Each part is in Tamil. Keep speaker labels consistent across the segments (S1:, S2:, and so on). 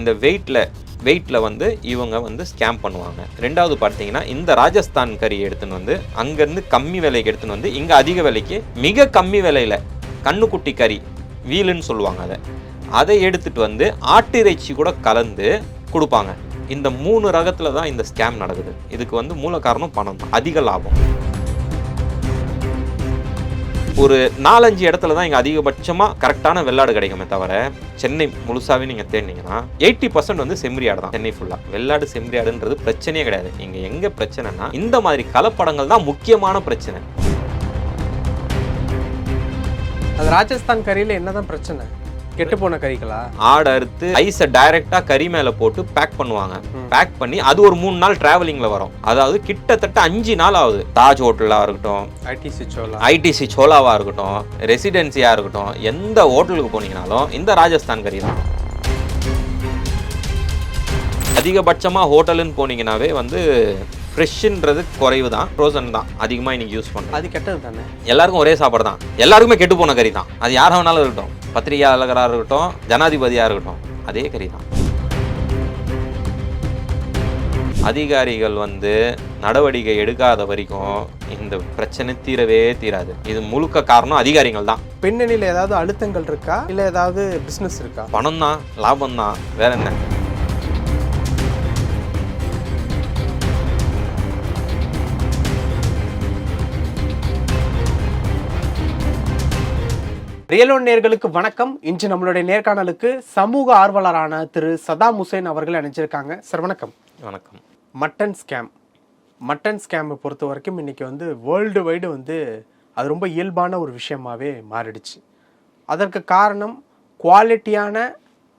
S1: இந்த வெயிட்டில் வெயிட்டில் வந்து இவங்க வந்து ஸ்கேம் பண்ணுவாங்க. ரெண்டாவது பார்த்தீங்கன்னா இந்த ராஜஸ்தான் கறி எடுத்துன்னு வந்து அங்கேருந்து கம்மி விலைக்கு எடுத்துன்னு வந்து இங்கே அதிக விலைக்கு மிக கம்மி விலையில் கண்ணுக்குட்டி கறி வீலுன்னு சொல்லுவாங்க அதை. அதை எடுத்துட்டு வந்து ஆட்டிறைச்சி கூட கலந்து கொடுப்பாங்க. இந்த மூணு ரகத்தில் தான் இந்த ஸ்கேம் நடக்குது. இதுக்கு வந்து மூல காரணம் பணம். தான் அதிக லாபம். ஒரு நாலஞ்சு இடத்துல தான் இங்கே அதிகபட்சமாக கரெக்டான வெள்ளாடு கிடைக்குமே தவிர சென்னை முழுசாவே நீங்கள் தேடினீங்கன்னா எயிட்டி பர்சன்ட் வந்து செம்மறியாடு தான் சென்னை ஃபுல்லாக வெள்ளாடு செம்மறியாடுன்றது பிரச்சனையே கிடையாது. இங்கே எங்கே பிரச்சனைனா இந்த மாதிரி கலப்படங்கள் தான் முக்கியமான பிரச்சனை.
S2: அது ராஜஸ்தான் கறியில என்னதான் பிரச்சனை? கெட்டு போன கறிகளா?
S1: ஆடு அறுத்து ஐஸை டைரக்டா கறி மேல போட்டு பேக் பண்ணுவாங்க. பேக் பண்ணி அது ஒரு மூணு நாள் டிராவலிங்ல வரும். அதாவது கிட்டத்தட்ட அஞ்சு நாள் ஆகுது. தாஜ் ஹோட்டலா இருக்கட்டும்
S2: ஐடி சிச்சோலா
S1: ஐடிசி சோலாவா இருக்கட்டும் ரெசிடென்சியா இருக்கட்டும் எந்த ஹோட்டலுக்கு போனீங்கனாலும் இந்த ராஜஸ்தான் கறி தான். அதிகபட்சமா ஹோட்டலுன்னு போனீங்கன்னாவே வந்து ஃப்ரெஷ்ன்றது குறைவு தான் ஃப்ரோசன் தான். அதிகமாக இன்னைக்கு யூஸ் பண்ணுறோம்
S2: அது கெட்டது தானே?
S1: எல்லாருக்கும் ஒரே சாப்பாடு தான். எல்லாருக்குமே கெட்டு போன கறி தான். அது யாராக வேணாலும் இருக்கட்டும். பத்திரிகையாளராக இருக்கட்டும் ஜனாதிபதியாக இருக்கட்டும் அதே கறி தான். அதிகாரிகள் வந்து நடவடிக்கை எடுக்காத வரைக்கும் இந்த பிரச்சனை தீரவே தீராது. இது முழுக்க காரணம் அதிகாரிகள் தான்.
S2: பின்னணியில ஏதாவது அழுத்தங்கள் இருக்கா? இல்ல ஏதாவது பிசினஸ் இருக்கா?
S1: பணம் தான் லாபம் தான் வேற என்ன?
S2: ரியலோன் நேர்களுக்கு வணக்கம். இன்று நம்மளுடைய நேர்காணலுக்கு சமூக ஆர்வலரான திரு சதாம் ஹுசேன் அவர்கள் அணிஞ்சிருக்காங்க சார் வணக்கம்.
S1: வணக்கம்.
S2: Mutton scam. மட்டன் ஸ்கேமை பொறுத்த வரைக்கும் இன்னைக்கு வந்து வேர்ல்டு வைடு வந்து அது ரொம்ப இயல்பான ஒரு விஷயமாவே மாறிடுச்சு. அதற்கு காரணம் குவாலிட்டியான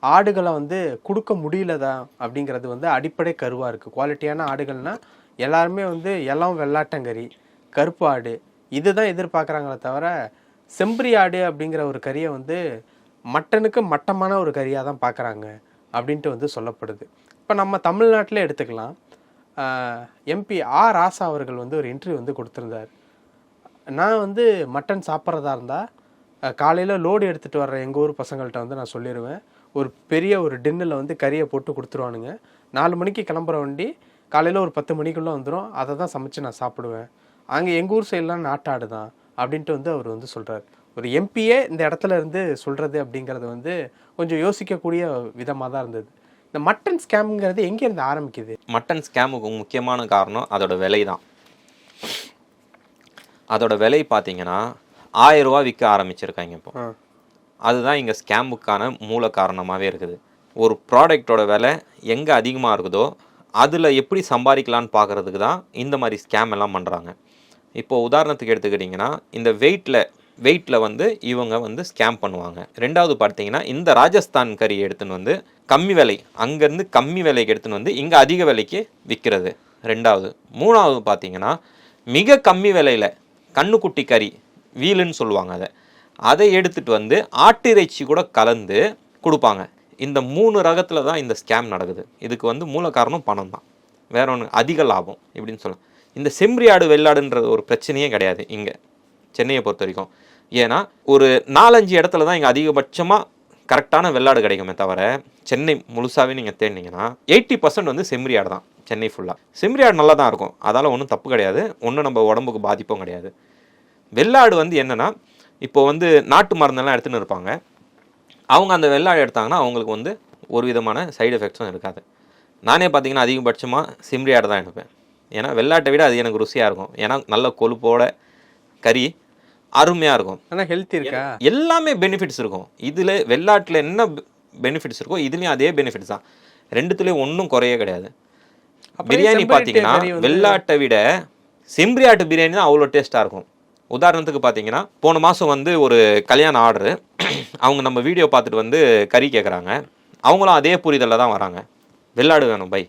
S2: ஆடுகளை வந்து கொடுக்க முடியலதா அப்படிங்கிறது வந்து அடிப்படை கருவாக இருக்குது குவாலிட்டியான ஆடுகள்னா எல்லாருமே வந்து எல்லாம் வெள்ளாட்டங்கறி கருப்பு ஆடு இதுதான் எதிர்பார்க்குறாங்களே தவிர செம்பரி ஆடு அப்படிங்கிற ஒரு கறியை வந்து மட்டனுக்கு மட்டமான ஒரு கறியாக தான் பார்க்குறாங்க அப்படின்ட்டு வந்து சொல்லப்படுது. இப்போ நம்ம தமிழ்நாட்டிலே எடுத்துக்கலாம். எம்பி ஆர் ராசா அவர்கள் வந்து ஒரு இன்டர்வியூ வந்து கொடுத்துருந்தார். நான் வந்து மட்டன் சாப்பிட்றதா இருந்தால் காலையில் லோடு எடுத்துகிட்டு வர்ற எங்கள் ஊர் பசங்கள்கிட்ட வந்து நான் சொல்லிடுவேன் ஒரு பெரிய ஒரு டின்னில் வந்து கறியை போட்டு கொடுத்துருவானுங்க. நாலு மணிக்கு கிளம்புற வண்டி காலையில் ஒரு பத்து மணிக்குள்ளே வந்துடும் அதை தான் சமைச்சு நான் சாப்பிடுவேன். அங்கே எங்கள் ஊர் சைட்லாம் நாட்டாடு தான். அப்படின்ட்டு வந்து அவர் வந்து சொல்கிறார் ஒரு எம்பியே இந்த இடத்துல இருந்து சொல்கிறது அப்படிங்கிறது வந்து கொஞ்சம் யோசிக்கக்கூடிய விதமாக தான் இருந்தது. இந்த மட்டன் ஸ்கேம்ங்கிறது எங்கேருந்து ஆரம்பிக்குது?
S1: மட்டன் ஸ்கேமுக்கு முக்கியமான காரணம் அதோட விலை தான். அதோட விலை பார்த்தீங்கன்னா ஆயிரம் ரூபா விற்க ஆரம்பிச்சிருக்காங்க இப்போ. அதுதான் இங்கே ஸ்கேமுக்கான மூல காரணமாகவே இருக்குது. ஒரு ப்ராடக்டோட விலை எங்கே அதிகமாக இருக்குதோ அதில் எப்படி சம்பாதிக்கலான்னு பார்க்குறதுக்கு தான் இந்த மாதிரி ஸ்கேம் எல்லாம் பண்ணுறாங்க இப்போ உதாரணத்துக்கு எடுத்துக்கிட்டிங்கன்னா இந்த வெயிட்டில் வெயிட்டில் வந்து இவங்க வந்து ஸ்கேம் பண்ணுவாங்க. ரெண்டாவது பார்த்தீங்கன்னா இந்த ராஜஸ்தான் கறி எடுத்துன்னு வந்து கம்மி விலை அங்கேருந்து கம்மி விலைக்கு எடுத்துன்னு வந்து இங்கே அதிக விலைக்கு விற்கிறது. ரெண்டாவது. மூணாவது பார்த்தீங்கன்னா மிக கம்மி விலையில் கண்ணுக்குட்டி கறி வீலுன்னு சொல்லுவாங்க அதை. அதை எடுத்துகிட்டு வந்து ஆட்டிறைச்சி கூட கலந்து கொடுப்பாங்க. இந்த மூணு ரகத்தில் தான் இந்த ஸ்கேம் நடக்குது. இதுக்கு வந்து மூல காரணம் பணம் தான் வேற ஒன்று அதிக லாபம் இப்படின்னு சொல்லலாம். இந்த செம்பரியாடு வெள்ளாடுன்றது ஒரு பிரச்சனையே கிடையாது இங்கே சென்னையை பொறுத்த வரைக்கும். ஏன்னா ஒரு நாலஞ்சு இடத்துல தான் இங்கே அதிகபட்சமாக கரெக்டான வெள்ளாடு கிடைக்குமே தவிர சென்னை முழுசாகவே நீங்கள் தேடினீங்கன்னா எயிட்டி பர்சன்ட் வந்து செம்மறியாடு தான் சென்னை ஃபுல்லாக செம்மறியாடு நல்லா தான் இருக்கும் அதால் ஒன்றும் தப்பு கிடையாது ஒன்றும் நம்ம உடம்புக்கு பாதிப்பும் கிடையாது. வெள்ளாடு வந்து என்னென்னா இப்போ வந்து நாட்டு மருந்தெல்லாம் எடுத்துன்னு இருப்பாங்க. அவங்க அந்த வெள்ளாடு எடுத்தாங்கன்னா அவங்களுக்கு வந்து ஒரு விதமான சைடு எஃபெக்ட்ஸும் இருக்காது. நானே பார்த்தீங்கன்னா அதிகபட்சமாக செம்மறியாடு தான் எடுப்பேன். ஏன்னா வெள்ளாட்டை விட அது எனக்கு ருசியாக இருக்கும். ஏன்னா நல்ல கொழுப்போட கறி அருமையாக இருக்கும்.
S2: ஆனால் ஹெல்த்தி இருக்கா?
S1: எல்லாமே பெனிஃபிட்ஸ் இருக்கும். இதில் வெள்ளாட்டில் என்ன பெனிஃபிட்ஸ் இருக்கோ இதுலேயும் அதே பெனிஃபிட்ஸ் தான். ரெண்டுத்துலேயும் ஒன்றும் குறையே கிடையாது. பிரியாணி பார்த்தீங்கன்னா வெள்ளாட்டை விட செம்பரியாட்டு பிரியாணி தான் அவ்வளோ டேஸ்ட்டாக இருக்கும். உதாரணத்துக்கு பார்த்தீங்கன்னா போன மாதம் வந்து ஒரு கல்யாண ஆர்டரு. அவங்க நம்ம வீடியோ பார்த்துட்டு வந்து கறி கேட்குறாங்க அவங்களும் அதே புரிதலில் தான் வராங்க. வெள்ளாடு வேணும் பை.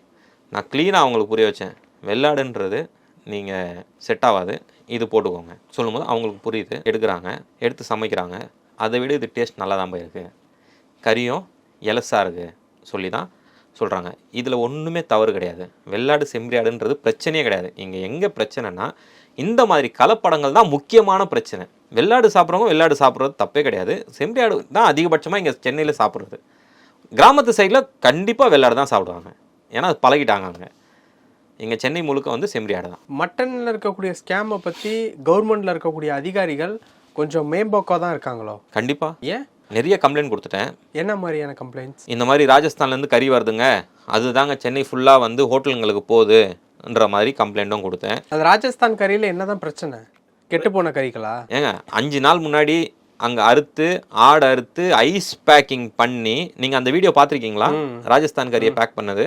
S1: நான் க்ளீனாக அவங்களுக்கு புரிய வச்சேன். வெள்ளாடுன்றது நீங்கள் செட் ஆகாது. இது போட்டுக்கோங்க. சொல்லும்போது அவங்களுக்கு புரியுது. எடுக்கிறாங்க. எடுத்து சமைக்கிறாங்க. அதை விட இது டேஸ்ட் நல்லா தான் போயிருக்கு. கறியும் எலசாக இருக்குது சொல்லி தான் சொல்கிறாங்க இதில் ஒன்றுமே தவறு கிடையாது. வெள்ளாடு செம்பரியாடுன்றது பிரச்சனையே கிடையாது. இங்கே எங்கே பிரச்சனைனா இந்த மாதிரி கலப்படங்கள் தான் முக்கியமான பிரச்சனை. வெள்ளாடு சாப்பிட்றவங்க வெள்ளாடு சாப்பிட்றது தப்பே கிடையாது. செம்பியாடு தான் அதிகபட்சமாக இங்கே சென்னையில் சாப்பிட்றது. கிராமத்து சைடில் கண்டிப்பாக வெள்ளாடு தான் சாப்பிடுவாங்க. ஏன்னா அது பழகிட்டாங்க அங்கே. இங்கே சென்னை முழுக்க வந்து செம்மறி ஆடு தான்
S2: மட்டனில் இருக்கக்கூடிய ஸ்கேமை பற்றி கவர்மெண்ட்டில் இருக்கக்கூடிய அதிகாரிகள் கொஞ்சம் மேம்போக்காக தான் இருக்காங்களோ?
S1: கண்டிப்பாக
S2: ஏன்?
S1: நிறைய கம்ப்ளைண்ட் கொடுத்துட்டேன்.
S2: என்ன மாதிரியான கம்ப்ளைண்ட்ஸ்
S1: இந்த மாதிரி ராஜஸ்தான்லேருந்து கறி வருதுங்க. அதுதாங்க சென்னை ஃபுல்லாக வந்து ஹோட்டலுங்களுக்கு போகுதுன்ற மாதிரி கம்ப்ளைண்ட்டும் கொடுத்தேன்.
S2: அது ராஜஸ்தான் கறியில் என்னதான் பிரச்சனை? கெட்டு போன கறிகளா?
S1: ஏங்க அஞ்சு நாள் முன்னாடி அங்கே அறுத்து ஆடு அறுத்து ஐஸ் பேக்கிங் பண்ணி நீங்கள் அந்த வீடியோ பார்த்துருக்கீங்களா? ராஜஸ்தான் கறியை பேக் பண்ணது.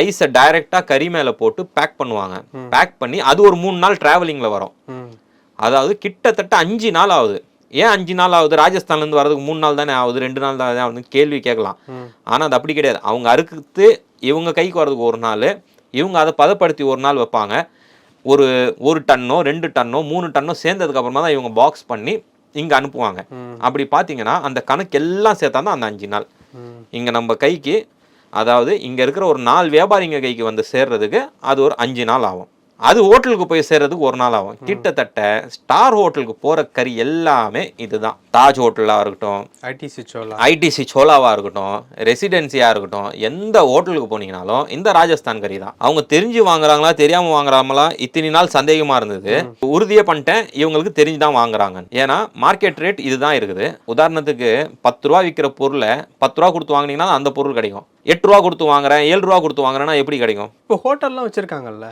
S1: ஐஸை டைரெக்டாக கறி மேலே போட்டு பேக் பண்ணுவாங்க. பேக் பண்ணி அது ஒரு மூணு நாள் ட்ராவலிங்கில் வரும். அதாவது கிட்டத்தட்ட அஞ்சு நாள் ஆகுது. ஏன் அஞ்சு நாள் ஆகுது? ராஜஸ்தான்லேருந்து வரதுக்கு மூணு நாள் தானே ஆகுது? ரெண்டு நாள் தான் ஆகுதுன்னு கேள்வி கேட்கலாம். ஆனால் அது அப்படி கிடையாது. அவங்க அறுக்குத்து இவங்க கைக்கு வரதுக்கு ஒரு நாள் இவங்க அதை பதப்படுத்தி ஒரு நாள் வைப்பாங்க. ஒரு ஒரு டன்னோ ரெண்டு டன்னோ மூணு டன்னோ சேர்ந்ததுக்கு அப்புறமா தான் இவங்க பாக்ஸ் பண்ணி இங்கே அனுப்புவாங்க. அப்படி பார்த்தீங்கன்னா அந்த கணக்கு எல்லாம் சேர்த்தா தான் அந்த அஞ்சு நாள். இங்கே நம்ம கைக்கு அதாவது இங்கே இருக்கிற ஒரு நாலு வியாபாரிங்க கைக்கு வந்து சேர்றதுக்கு அது ஒரு அஞ்சு நாள் ஆகும். அது ஹோட்டலுக்கு போய் சேர்றதுக்கு ஒரு நாள் ஆகும். கிட்டத்தட்ட ஸ்டார் ஹோட்டலுக்கு போகிற கறி எல்லாமே இதுதான். தாஜ் ஹோட்டலாக இருக்கட்டும்
S2: ஐடிசி சோலா
S1: ஐடிசி சோலாவாக இருக்கட்டும் ரெசிடென்சியாக இருக்கட்டும் எந்த ஹோட்டலுக்கு போனீங்கனாலும் இந்த ராஜஸ்தான் கறி தான். அவங்க தெரிஞ்சு வாங்குறாங்களா தெரியாமல் வாங்குறாங்களா இத்தனை நாள் சந்தேகமாக இருந்தது. உறுதியே பண்ணிட்டேன். இவங்களுக்கு தெரிஞ்சு தான் வாங்குறாங்க ஏன்னா மார்க்கெட் ரேட் இதுதான் இருக்குது. உதாரணத்துக்கு பத்து ரூபா விற்கிற பொருளை பத்து ரூபா கொடுத்து வாங்குனீங்கன்னா அந்த பொருள் கிடைக்கும். எட்டு ரூபா கொடுத்து வாங்குறேன் ஏழு ரூபா கொடுத்து வாங்குறேன்னா எப்படி கிடைக்கும்?
S2: இப்போ ஹோட்டல்லாம் வச்சுருக்காங்கல்ல.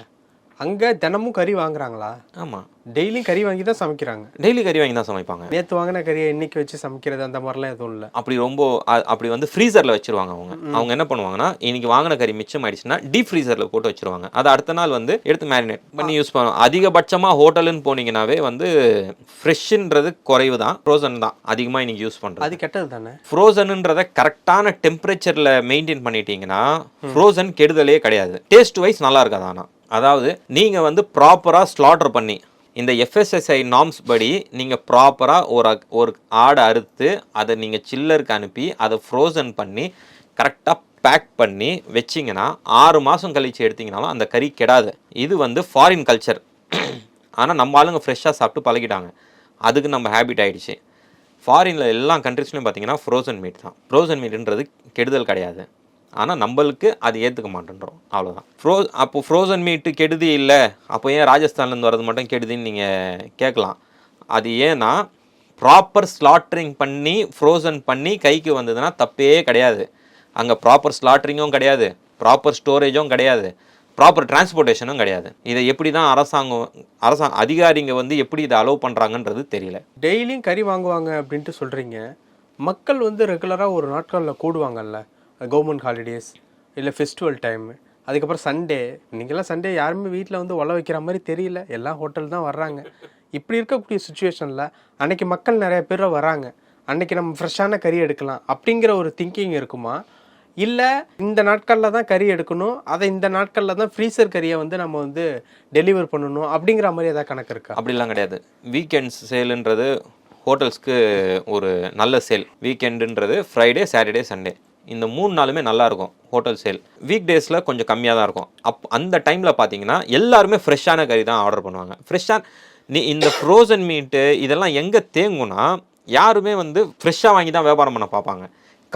S2: அங்கே தினமும் கறி வாங்குறாங்களா?
S1: ஆமாம்
S2: டெய்லியும் கறி வாங்கி தான் சமைக்கிறாங்க.
S1: டெய்லி கறி வாங்கி தான் சமைப்பாங்க.
S2: நேற்று வாங்கின கறியை இன்னைக்கு வச்சு சமைக்கிறது அந்த மாதிரிலாம் எதுவும் இல்லை.
S1: அப்படி ரொம்ப அப்படி வந்து ஃப்ரீசரில் வச்சிருவாங்க அவங்க. அவங்க என்ன பண்ணுவாங்கன்னா இன்னைக்கு வாங்கின கறி மிச்சம் ஆயிடுச்சுன்னா டீப் ஃப்ரீசரில் போட்டு வச்சிருவாங்க. அது அடுத்த நாள் வந்து எடுத்து மேரினேட் பண்ணி யூஸ் பண்ணுவோம் அதிகபட்சமாக ஹோட்டலுன்னு போனீங்கன்னாவே வந்து ஃப்ரெஷ்ஷுன்றது குறைவு தான். ஃப்ரோசன் தான். அதிகமாக இன்னைக்கு யூஸ் பண்ணுறது
S2: அது கெட்டது தானே?
S1: ஃப்ரோசனுன்றதை கரெக்டான டெம்பரேச்சரில் மெயின்டைன் பண்ணிட்டீங்கன்னா ஃப்ரோசன் கெடுதலே கிடையாது. டேஸ்ட் வைஸ் நல்லா இருக்காது ஆனால் அதாவது நீங்கள் வந்து ப்ராப்பராக ஸ்லாட்டர் பண்ணி இந்த எஃப்எஸ்எஸ்ஐ நார்ம்ஸ் படி நீங்கள் ப்ராப்பராக ஒரு அக்- ஒரு ஆடை அறுத்து அதை நீங்கள் சில்லருக்கு அனுப்பி அதை ஃப்ரோசன் பண்ணி கரெக்டாக பேக் பண்ணி வச்சிங்கன்னா ஆறு மாதம் கழிச்சு எடுத்திங்கனாலும் அந்த கறி கெடாது. இது வந்து ஃபாரின் கல்ச்சர் ஆனால் நம்ம ஆளுங்க ஃப்ரெஷ்ஷாக சாப்பிட்டு பழகிட்டாங்க. அதுக்கு நம்ம ஹேபிட் ஆகிடுச்சு ஃபாரினில் எல்லா கண்ட்ரிஸ்லையும் பார்த்தீங்கன்னா ஃப்ரோசன் மீட் தான். ஃப்ரோசன் மீட்ன்றது கெடுதல் கிடையாது. ஆனால் நம்மளுக்கு அது ஏற்றுக்க மாட்டேன்றோம். அவ்வளோதான் ஃப்ரோ அப்போ ஃப்ரோசன் மீட்டு கெடுதி இல்லை. அப்போ ஏன் ராஜஸ்தான்லேருந்து வரது மட்டும் கெடுதின்னு நீங்கள் கேட்கலாம். அது ஏன்னா ப்ராப்பர் ஸ்லாட்ரிங் பண்ணி ஃப்ரோசன் பண்ணி கைக்கு வந்ததுன்னா தப்பே கிடையாது. அங்கே ப்ராப்பர் ஸ்லாட்ரிங்கும் கிடையாது. ப்ராப்பர் ஸ்டோரேஜும் கிடையாது. ப்ராப்பர் டிரான்ஸ்போர்ட்டேஷனும் கிடையாது. இதை எப்படி தான் அரசாங்கம் அரசாங்க அதிகாரிங்க வந்து எப்படி இதை அலோவ் பண்ணுறாங்கன்றது தெரியல.
S2: டெய்லியும் கறி வாங்குவாங்க அப்படின்ட்டு சொல்கிறீங்க மக்கள் வந்து ரெகுலராக ஒரு நாட்களில் கூடுவாங்கல்ல. கவர்மெண்ட் ஹாலிடேஸ் இல்லை ஃபெஸ்டிவல் டைம் அதுக்கப்புறம் சண்டே இன்றைக்கெல்லாம் சண்டே யாருமே வீட்டில் வந்து உழ வைக்கிற மாதிரி தெரியல. எல்லாம் ஹோட்டல் தான் வர்றாங்க. இப்படி இருக்கக்கூடிய சுச்சுவேஷனில் அன்னைக்கு மக்கள் நிறைய பேர் வராங்க அன்னைக்கு நம்ம ஃப்ரெஷ்ஷான கறி எடுக்கலாம் அப்படிங்கிற ஒரு திங்கிங் இருக்குமா? இல்லை இந்த நாட்களில் தான் கறி எடுக்கணும். அதை இந்த நாட்களில் தான் ஃப்ரீசர் கறியை வந்து நம்ம வந்து டெலிவர் பண்ணணும் அப்படிங்கிற மாதிரி ஏதாவது கணக்கு இருக்கா?
S1: அப்படிலாம் கிடையாது. வீக்கெண்ட்ஸ் சேலுன்றது ஹோட்டல்ஸ்க்கு ஒரு நல்ல சேல் வீக்கெண்டுன்றது ஃப்ரைடே சாட்டர்டே சண்டே இந்த மூணு நாளுமே நல்லாயிருக்கும் ஹோட்டல் சேல். வீக் டேஸில் கொஞ்சம் கம்மியாக தான் இருக்கும். அப் அந்த டைமில் பார்த்தீங்கன்னா எல்லாருமே ஃப்ரெஷ்ஷான கறி தான் ஆர்டர் பண்ணுவாங்க. ஃப்ரெஷ்ஷான நீ இந்த ஃப்ரோசன் மீட்டு இதெல்லாம் எங்கே தேங்கும்னா யாருமே வந்து ஃப்ரெஷ்ஷாக வாங்கி தான் வியாபாரம் பண்ண பார்ப்பாங்க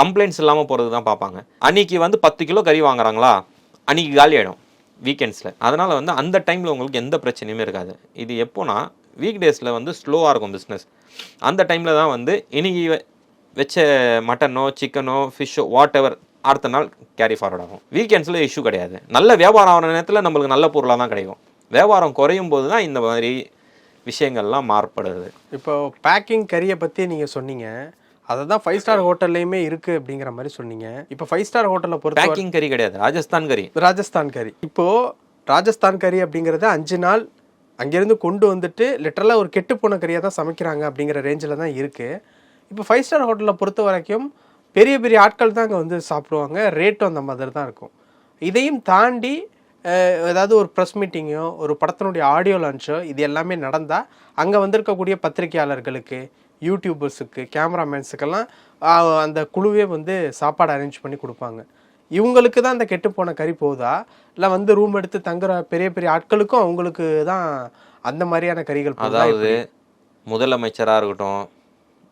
S1: கம்ப்ளைண்ட்ஸ் இல்லாமல் போகிறது தான் பார்ப்பாங்க அன்றைக்கி வந்து பத்து கிலோ கறி வாங்குறாங்களா? அன்றைக்கி காலி ஆகிடும் வீக்கெண்ட்ஸில். அதனால் வந்து அந்த டைமில் உங்களுக்கு எந்த பிரச்சனையுமே இருக்காது. இது எப்போனா வீக் டேஸில் வந்து ஸ்லோவாக இருக்கும் பிஸ்னஸ் அந்த டைமில் தான் வந்து இன்னைக்கு வச்ச மட்டனோ சிக்கனோ ஃபிஷ்ஷோ வாட் எவர் அடுத்த நாள் கேரி ஃபார்வர்ட் ஆகும். வீக்கெண்ட்ஸில் இஷ்யூ கிடையாது. நல்ல வியாபாரம் ஆகிற நேரத்தில் நம்மளுக்கு நல்ல பொருளாக தான் கிடைக்கும். வியாபாரம் குறையும் போது தான் இந்த மாதிரி விஷயங்கள்லாம் மாறுபடுது.
S2: இப்போ பேக்கிங் கறியை பற்றி நீங்கள் சொன்னீங்க. அதை தான் ஃபைவ் ஸ்டார் ஹோட்டல்லையுமே இருக்குது அப்படிங்கிற மாதிரி சொன்னீங்க. இப்போ ஃபைவ் ஸ்டார் ஹோட்டலை பொறுத்த
S1: பேக்கிங் கறி கிடையாது. ராஜஸ்தான் கறி
S2: ராஜஸ்தான் கறி இப்போது ராஜஸ்தான் கறி அப்படிங்கிறது அஞ்சு நாள் அங்கேருந்து கொண்டு வந்துட்டு லிட்டரலாக ஒரு கெட்டு போன கறியாக தான் சமைக்கிறாங்க அப்படிங்கிற ரேஞ்சில் தான் இருக்குது இப்போ ஃபைவ் ஸ்டார் ஹோட்டலை பொறுத்த வரைக்கும் பெரிய பெரிய ஆட்கள் தான் அங்கே வந்து சாப்பிடுவாங்க. ரேட்டும் அந்த மாதிரி தான் இருக்கும். இதையும் தாண்டி ஏதாவது ஒரு ப்ரெஸ் மீட்டிங்கோ ஒரு படத்தினுடைய ஆடியோ லான்ச்சோ இது எல்லாமே நடந்தால் அங்கே வந்திருக்கக்கூடிய பத்திரிகையாளர்களுக்கு யூடியூபர்ஸுக்கு கேமராமேன்ஸுக்கெல்லாம் அந்த குழுவே வந்து சாப்பாடு அரேஞ்ச் பண்ணி கொடுப்பாங்க. இவங்களுக்கு தான் அந்த கெட்டு போன கறி போகுதா இல்லை வந்து ரூம் எடுத்து தங்குற பெரிய பெரிய ஆட்களுக்கும் அவங்களுக்கு தான் அந்த மாதிரியான கறிகள்
S1: அதாவது முதலமைச்சராக இருக்கட்டும்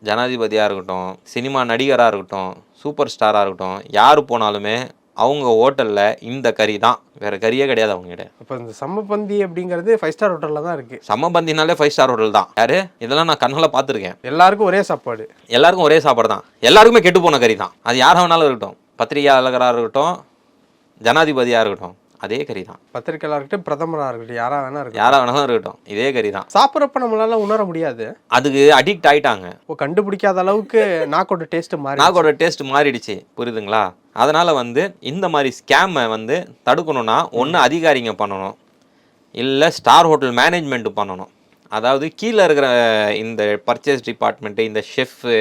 S1: ஜனாதிபதியாக இருக்கட்டும் சினிமா நடிகராக இருக்கட்டும் சூப்பர் ஸ்டாராக இருக்கட்டும் யார் போனாலுமே அவங்க ஹோட்டலில் இந்த கறி தான். வேறு கறியே கிடையாது அவங்ககிட்ட
S2: அப்போ இந்த சம்மபந்தி அப்படிங்கிறது ஃபைவ் ஸ்டார் ஹோட்டலில் தான் இருக்குது
S1: சம்மபந்தினாலே ஃபைவ் ஸ்டார் ஹோட்டல் தான். யாரு? இதெல்லாம் நான் கண்ணால் பார்த்துருக்கேன்.
S2: எல்லாருக்கும் ஒரே சாப்பாடு.
S1: எல்லாருக்கும் ஒரே சாப்பாடு தான். எல்லாருக்குமே கெட்டு போன கறி தான். அது யாராக வேணாலும் இருக்கட்டும். பத்திரிகையாளராக இருக்கட்டும் ஜனாதிபதியாக இருக்கட்டும். அதே கறி தான்
S2: பத்திரிக்கையாளர் இருக்கட்டும் பிரதமராக இருக்கட்டும் யாராக வேணா இருக்கட்டும்.
S1: யாராக வேணாலும் இருக்கட்டும் இதே கறி தான்
S2: சாப்பிட்றப்ப நம்மளால உணர முடியாது.
S1: அதுக்கு அடிக்ட் ஆயிட்டாங்க.
S2: இப்போ கண்டுபிடிக்காத அளவுக்கு நாக்கோட டேஸ்ட் மாறி
S1: நாக்கோட டேஸ்ட் மாறிடுச்சு புரியுதுங்களா? அதனால வந்து இந்த மாதிரி ஸ்கேமை வந்து தடுக்கணும்னா ஒன்று அதிகாரிங்க பண்ணணும். இல்லை ஸ்டார் ஹோட்டல் மேனேஜ்மெண்ட் பண்ணணும். அதாவது கீழே இருக்கிற இந்த பர்ச்சேஸ் டிபார்ட்மெண்ட்டு இந்த ஷெஃப்பு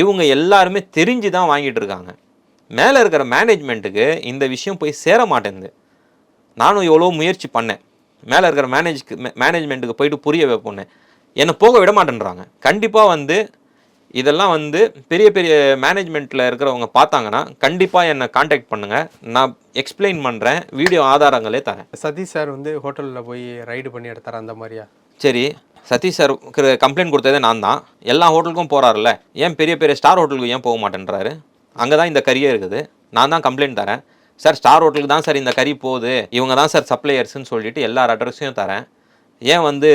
S1: இவங்க எல்லாருமே தெரிஞ்சு தான் வாங்கிட்டு இருக்காங்க. மேலே இருக்கிற மேனேஜ்மெண்ட்டுக்கு இந்த விஷயம் போய் சேர மாட்டேங்குது. நானும் எவ்வளோ முயற்சி பண்ணேன். மேலே இருக்கிற மேனேஜ்க்கு மேனேஜ்மெண்ட்டுக்கு போயிட்டு புரிய வைப்போன்னு. என்னை போக விட மாட்டேன்றாங்க. கண்டிப்பாக வந்து இதெல்லாம் வந்து பெரிய பெரிய மேனேஜ்மெண்ட்டில் இருக்கிறவங்க பார்த்தாங்கன்னா கண்டிப்பாக என்னை காண்டாக்ட் பண்ணுங்கள் நான் எக்ஸ்பிளைன் பண்ணுறேன் வீடியோ ஆதாரங்களே தரேன்.
S2: சதீஷ் சார் வந்து ஹோட்டலில் போய் ரைடு பண்ணி எடுத்தார் அந்த மாதிரியா?
S1: சரி சதீஷ் சார் கம்ப்ளைண்ட் கொடுத்ததே நான் தான். எல்லா ஹோட்டலுக்கும் போகிறாருல்ல ஏன் பெரிய பெரிய ஸ்டார் ஹோட்டலுக்கு ஏன் போக மாட்டேன்றாரு? அங்கே தான் இந்த கறியே இருக்குது. நான் தான் கம்ப்ளைண்ட் தரேன். சார் ஸ்டார் ஹோட்டலுக்கு தான் சார் இந்த கறி போகுது. இவங்க தான் சார் சப்ளையர்ஸ்னு சொல்லிட்டு எல்லா அட்ரஸையும் தரேன். ஏன் வந்து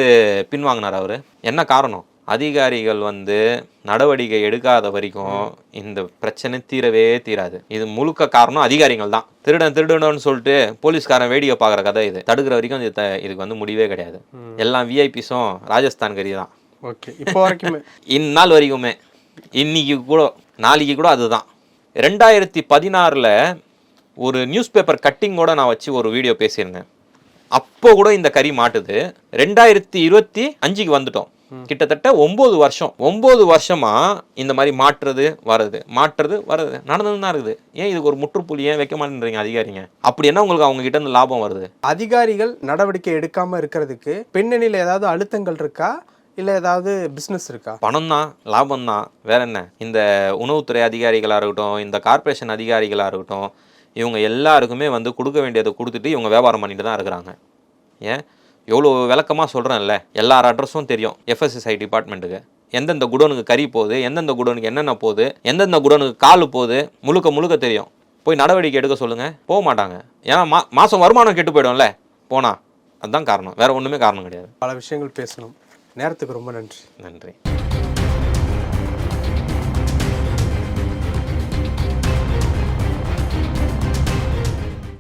S1: பின்வாங்கினார் அவர்? என்ன காரணம்? அதிகாரிகள் வந்து நடவடிக்கை எடுக்காத வரைக்கும் இந்த பிரச்சனை தீரவே தீராது. இது முழுக்க காரணம் அதிகாரிகள் தான். திருடன் திருடணும்னு சொல்லிட்டு போலீஸ்காரன் வேடிக்கை பார்க்குற கதை இது. தடுக்கிற வரைக்கும் இது இதுக்கு வந்து முடிவே கிடையாது. எல்லாம் விஐபிஸும் ராஜஸ்தான் கறி தான்.
S2: ஓகே. இப்போ வரைக்குமே?
S1: இந்நாள் வரைக்குமே. இன்னைக்கு கூட நாளைக்கு கூட அதுதான். ரெண்டாயிரத்தி பதினாறில் ஒரு நியூஸ் பேப்பர் கட்டிங்கோட நான் வச்சு ஒரு வீடியோ பேசியிருந்தேன். அப்போ கூட இந்த கறி மாட்டுது. ரெண்டாயிரத்தி இருபத்தி அஞ்சுக்கு வந்துட்டோம். கிட்டத்தட்ட ஒம்பது வருஷம். ஒம்பது வருஷமா இந்த மாதிரி மாற்றுறது வர்றது. மாற்றுறது வர்றது. நடந்துன்னு தான் இருக்குது. ஏன் இதுக்கு ஒரு முற்றுப்புள்ளி? ஏன் வைக்க மாட்டேன்றீங்க? அதிகாரிங்க. அப்படி என்ன உங்களுக்கு அவங்க கிட்ட இருந்து லாபம் வருது?
S2: அதிகாரிகள் நடவடிக்கை எடுக்காம இருக்கிறதுக்கு பின்னணியில் ஏதாவது அழுத்தங்கள் இருக்கா? இல்லை ஏதாவது பிஸ்னஸ் இருக்கா?
S1: பணம் தான் லாபம் தான். வேற என்ன? இந்த உணவுத்துறை அதிகாரிகளாக இருக்கட்டும் இந்த கார்ப்பரேஷன் அதிகாரிகளாக இருக்கட்டும் இவங்க எல்லாருக்குமே வந்து கொடுக்க வேண்டியதை கொடுத்துட்டு இவங்க வியாபாரம் பண்ணிட்டு தான் இருக்கிறாங்க. ஏன்? எவ்வளோ விளக்கமாக சொல்கிறேன்ல எல்லார் அட்ரஸும் தெரியும் எஃப்எஸ்எஸ்ஐ டிபார்ட்மெண்ட்டுக்கு எந்தெந்த குடோனுக்கு கறி போகுது எந்தெந்த குடோனுக்கு என்னென்ன போகுது எந்தெந்த குடோனுக்கு கால் போகுது முழுக்க முழுக்க தெரியும். போய் நடவடிக்கை எடுக்க சொல்லுங்கள் போக மாட்டாங்க. ஏன்னா மா மாதம் வருமானம் கெட்டு போயிடும்ல போனா. அதுதான் காரணம். வேற ஒன்றுமே காரணம் கிடையாது.
S2: பல விஷயங்கள் பேசணும். நேரத்துக்கு ரொம்ப நன்றி.
S1: நன்றி.